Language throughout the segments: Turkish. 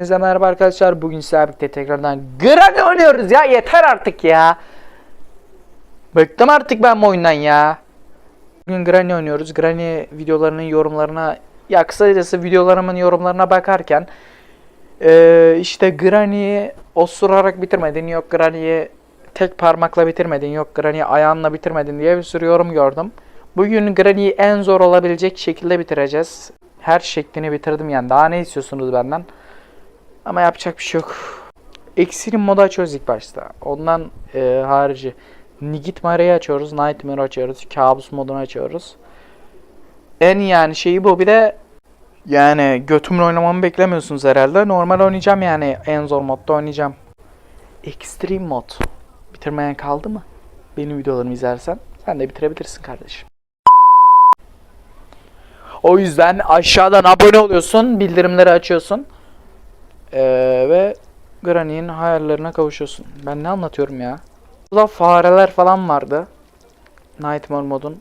Size merhaba arkadaşlar. Bugün sizlerle tekrardan Granny oynuyoruz ya. Yeter artık ya. Bıktım artık ben bu oyundan ya. Bugün Granny oynuyoruz. Granny videolarının yorumlarına ya kısacası videolarımın yorumlarına bakarken eee, işte Granny'yi osurarak bitirmedin. Yok Granny'yi tek parmakla bitirmedin. Yok Granny'yi ayağınla bitirmedin diye bir sürü yorum gördüm. Bugün Granny'yi en zor olabilecek şekilde bitireceğiz. Her şeklini bitirdim yani. Daha ne istiyorsunuz benden? Ama yapacak bir şey yok. Extreme modu açıyoruz ilk başta. Ondan e, harici Nigit Mare'yi açıyoruz. Nightmare açıyoruz. Kabus modunu açıyoruz. En yani şeyi bu. Bir de yani götümle oynamamı beklemiyorsunuz herhalde. Normal oynayacağım yani. En zor modda oynayacağım. Extreme mod. Bitirmeyen kaldı mı? Benim videolarımı izlersen sen de bitirebilirsin kardeşim. O yüzden aşağıdan abone oluyorsun, bildirimleri açıyorsun. Ee, ve Granny'in hayallerine kavuşuyorsun. Ben ne anlatıyorum ya? Burada fareler falan vardı. Nightmare modun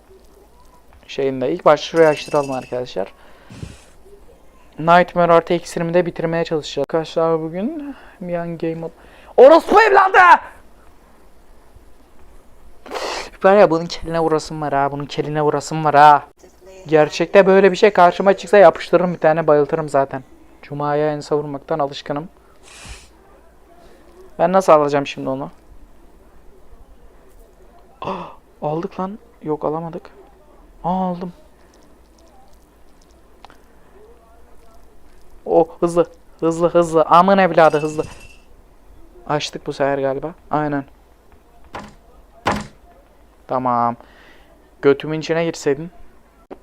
şeyinde. İlk başta şurayı açtıralım arkadaşlar. Nightmare artı ekstremi de bitirmeye çalışacağız. Arkadaşlar bugün bir an game mod. Orospu evladı! Var ya bunun keline vurasım var ha. Bunun keline vurasım var ha. Gerçekte böyle bir şey karşıma çıksa yapıştırırım bir tane bayıltırım zaten. Cuma'ya en savurmaktan alışkınım. Ben nasıl alacağım şimdi onu? Ah, aldık lan. Yok alamadık. Aa aldım. Oh hızlı. Hızlı hızlı. Amın evladı hızlı. Açtık bu sefer galiba. Aynen. Tamam. Götümün içine girseydin.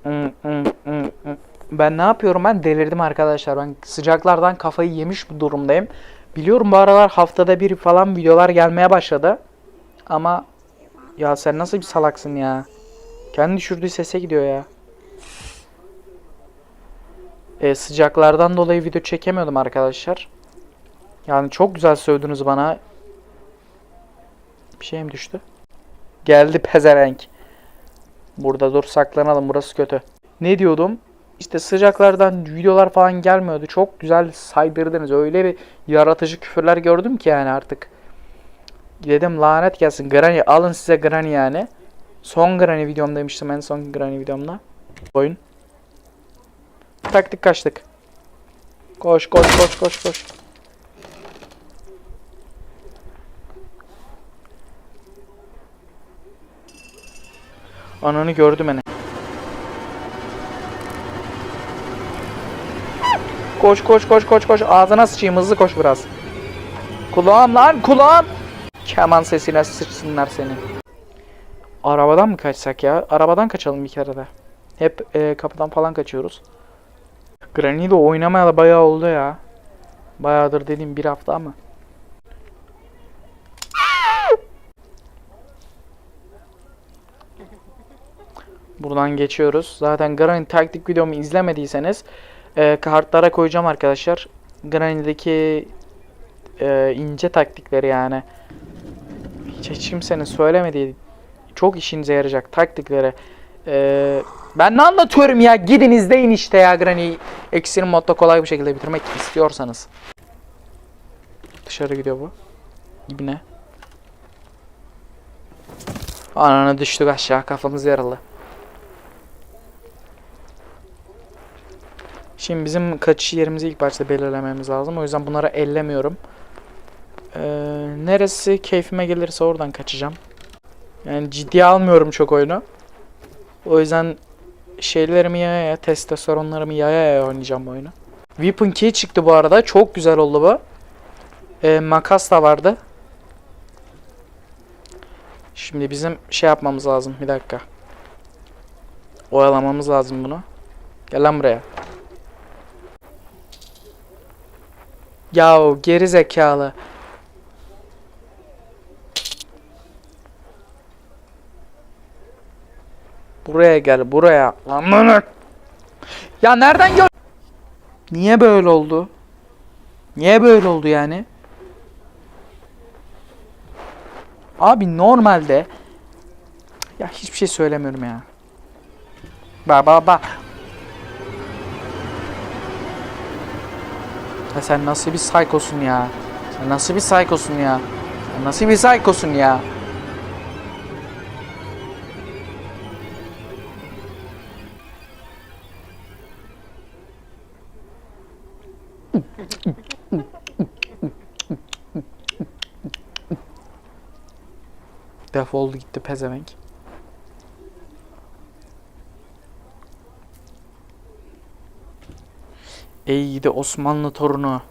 Hmm, hmm, hmm, hmm. Ben ne yapıyorum ben delirdim arkadaşlar. Ben sıcaklardan kafayı yemiş bir durumdayım. Biliyorum bu aralar haftada bir falan videolar gelmeye başladı. Ama ya sen nasıl bir salaksın ya. Kendi düşürdüğü sese gidiyor ya. E, sıcaklardan dolayı video çekemiyordum arkadaşlar. Yani çok güzel sövdünüz bana. Bir şey mi düştü? Geldi pezevenk. Burada dur saklanalım burası kötü. Ne diyordum? İşte sıcaklardan videolar falan gelmiyordu. Çok güzel saydırdınız. Öyle bir yaratıcı küfürler gördüm ki yani artık. Dedim lanet gelsin. Granny alın size Granny yani. Son Granny videom demiştim en son Granny videomda. Oyun. Taktik kaçtık. Koş koş koş koş koş. Ananı gördü beni. Koş koş koş koş koş. Ağzına sıçayım hızlı koş biraz. Kulağım lan kulağım. Keman sesine sıçsınlar senin. Arabadan mı kaçsak ya? Arabadan kaçalım bir kere de. Hep e, kapıdan falan kaçıyoruz. Granny de oynamayalı bayağı oldu ya. Bayağıdır dediğim bir hafta ama. Buradan geçiyoruz. Zaten Granny taktik videomu izlemediyseniz e, kartlara koyacağım arkadaşlar. Granny'deki e, ince taktikleri yani. Hiç, hiç kimsenin söylemediği çok işinize yarayacak taktikleri. E, ben ne anlatıyorum ya? Gidin izleyin işte ya Granny. Extreme modda kolay bir şekilde bitirmek istiyorsanız. Dışarı gidiyor bu. İbne. Ananı düştük aşağı kafamız yaralı. Şimdi bizim kaçış yerimizi ilk başta belirlememiz lazım. O yüzden bunları ellemiyorum. Ee, neresi keyfime gelirse oradan kaçacağım. Yani ciddiye almıyorum çok oyunu. O yüzden şeylerimi yaya yaya, testosteronlarımı yaya yaya oynayacağım bu oyunu. Weapon Key çıktı bu arada. Çok güzel oldu bu. Ee, makas da vardı. Şimdi bizim şey yapmamız lazım. Bir dakika. Oyalamamız lazım bunu. Gel lan buraya. Yahu geri zekalı. Buraya gel buraya. Amına. Ya nereden gör? Niye böyle oldu? Niye böyle oldu yani? Abi normalde ya hiçbir şey söylemiyorum ya. Ba ba ba. Ya sen nasıl bir saykosun ya? Sen nasıl bir saykosun ya? Sen nasıl bir saykosun ya? Defoldu gitti pezevenk. Ey gidi Osmanlı torunu.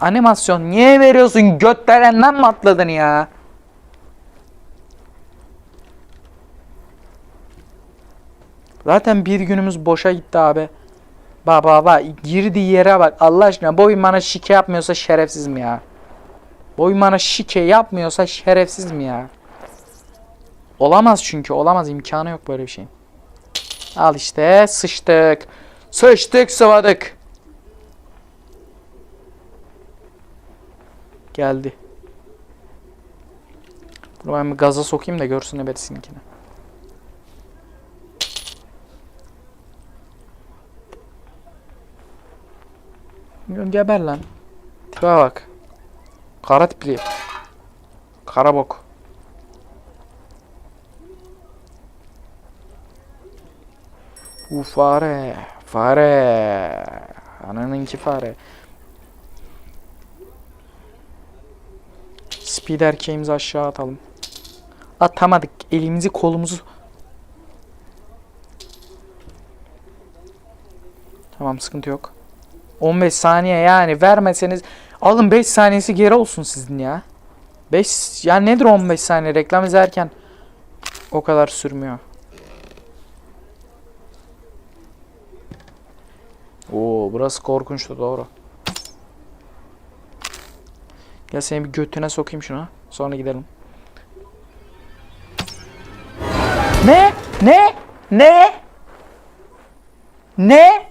Animasyon niye veriyorsun? Götlerenden mi atladın ya? Zaten bir günümüz boşa gitti abi. Baba baba girdiği yere bak Allah aşkına bu oyun bana şike yapmıyorsa şerefsiz mi ya? Bu oyun bana şike yapmıyorsa şerefsiz mi ya? Olamaz çünkü olamaz imkanı yok böyle bir şeyin. Al işte sıçtık. Sıçtık sıvadık. Geldi. Bunu ben bir gaza sokayım da görsün ebedisinkini. Geber lan. Tipe bak. Kara tipli. Kara bok. U fare. Fare. Ananınki fare. Speed erkeğimizi aşağı atalım. Atamadık. Elimizi kolumuzu. Tamam sıkıntı yok. 15 saniye yani vermeseniz alın 5 saniyesi geri olsun sizin ya. 5 yani nedir 15 saniye reklam izlerken o kadar sürmüyor. Oo burası korkunçtu doğru. Gel seni bir götüne sokayım şuna. Sonra gidelim. Ne? Ne? Ne? Ne?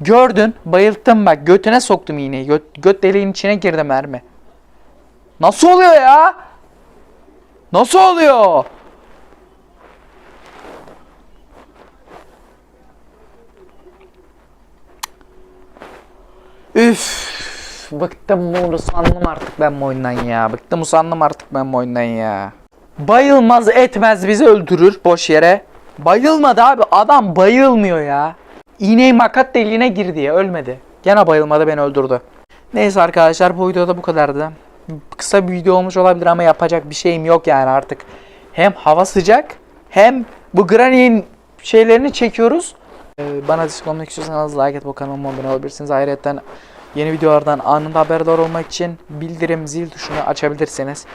Gördün. Bayılttım bak. Götüne soktum iğneyi. Göt, göt deliğin içine girdi mermi. Nasıl oluyor ya? Nasıl oluyor? Üf. Bıktım bunu sandım artık ben bu oyundan ya. Bıktım usandım artık ben bu oyundan ya. Bayılmaz etmez bizi öldürür boş yere. Bayılmadı abi adam bayılmıyor ya. İğneyi makat deliğine girdi ya ölmedi. Gene bayılmadı beni öldürdü. Neyse arkadaşlar bu videoda bu kadardı. Kısa bir video olmuş olabilir ama yapacak bir şeyim yok yani artık. Hem hava sıcak hem bu Granny'in şeylerini çekiyoruz. Ee, bana destek olmak istiyorsanız like bu kanalıma abone olabilirsiniz. Ayrıca yeni videolardan anında haberdar olmak için bildirim zil tuşunu açabilirsiniz.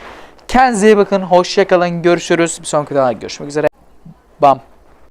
Kendinize iyi bakın. Hoşçakalın. Görüşürüz. Bir sonraki videoda görüşmek üzere. Bam.